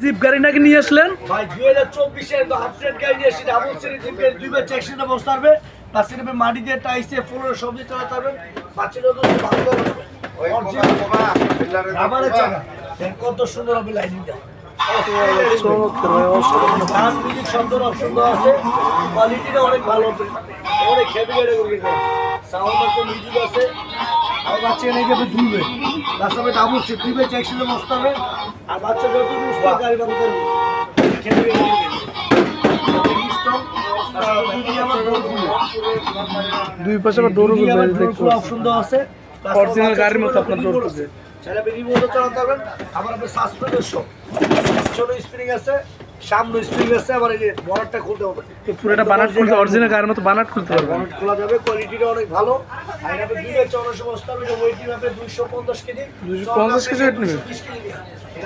Zip গাড়ি নাকি নিয়ে আসলেন? ভাই দুই হাজার চব্বিশে আপডেট গাড়ি নিয়ে এসেছি ডাবল সিরিজ জিপ গাড়ি দুই ব্যাচ একসাথে বসতে পারবে। প্লাস এখানে মাটি দিয়ে টাইসে ফুলের সবজি চালাতে পারবেন। বাচ্চারা তো ভালো চাকা। কত সুন্দর হবে লাইনিংটা শব্দের অপশন আছে। কোয়ালিটিটা অনেক ভালো অনেক হেভি গাড়ি করে সাউন্ড আছে মিউজিক আছে। আর বাচ্চা এনে তার সাথে ডাবল সিট দুই ব্যাচ একসাথে বসতে হবে। আর বাচ্চা যত দুষ্ট গাড়ি বাবু করবে হেভি দুই পাশে আবার ডোরও অপশন দেওয়া আছে। গাড়ির মতো আপনার বেরিয়ে মতো চালাতে পারবেন আবার আপনার সাসপেন্ডের পিছনে স্প্রিং আছে। সামনে স্প্রিং আছে আবার এই যে বনারটা খুলতে হবে। পুরোটা বানাট খুলতে অরিজিনাল গাড়ির মতো বানাট খুলতে পারবেন বনেট খোলা যাবে কোয়ালিটিটা অনেক ভালো। আর এটা চৌরাশি বস্তা হবে ওয়েটিং দুইশো পঞ্চাশ কেজি। 250 কেজি weight নেবে?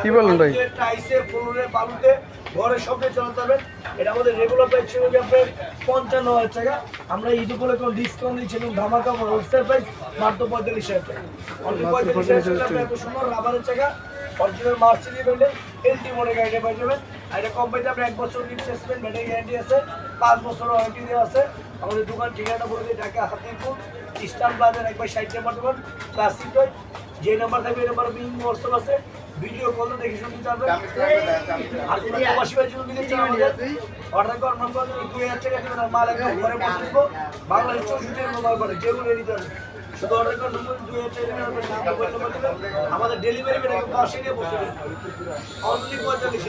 কি বলেন ভাই? টাইসে ফ্লোরে বালুতে ঘরে সবটাই চালাতে হবে এটা আমাদের রেগুলার প্রাইস ছিল যে আপনার পঞ্চান্ন হাজার টাকা। আমরা ঈদ উপরে কোনো ডিসকাউন্ট দিচ্ছি এবং ধামাকা হোলসেল প্রাইস মাত্র পঁয়তাল্লিশ হাজার টাকা। অনলি পঁয়তাল্লিশ হাজার টাকা আপনি এত সুন্দর রাবারের টাকা অরিজিনাল মার্সিডি ব্র্যান্ডের এলটি মোডের গাড়িটা পেয়ে যাবেন। আর এটা কোম্পানিতে আপনি এক বছর রিপ্লেসমেন্ট ব্যাটারি গ্যারান্টি আছে পাঁচ বছর ওয়ারেন্টি দেওয়া আছে। আমাদের দোকান ঠিকানা বলে দিই ঢাকা হাতিপুর ইস্টার্ন প্লাজার একবার সাইড নাম্বার দেবেন ক্লাসিক যে নাম্বার থাকবে এই নাম্বার বিল হোয়াটসঅ্যাপ আছে। ভিডিও কল দেখে শুনতে চাবে আর কোনো প্রবাসী ভাই যদি নিতে চান আমাদের অর্ডার করে দুই হাজার টাকা দেবেন আর মাল একদম ঘরে পৌঁছে দেবো বাংলাদেশ চৌষট্টি মোবাইল করে যেগুলো নিতে হবে শুধু অর্ডার করে নেবেন দুই হাজার টাকা দেবেন আপনার নাম মোবাইল নাম্বার দেবেন আমাদের ডেলিভারি ম্যান একদম পাশে নিয়ে বসে অনলি পঁয়তাল্লিশ।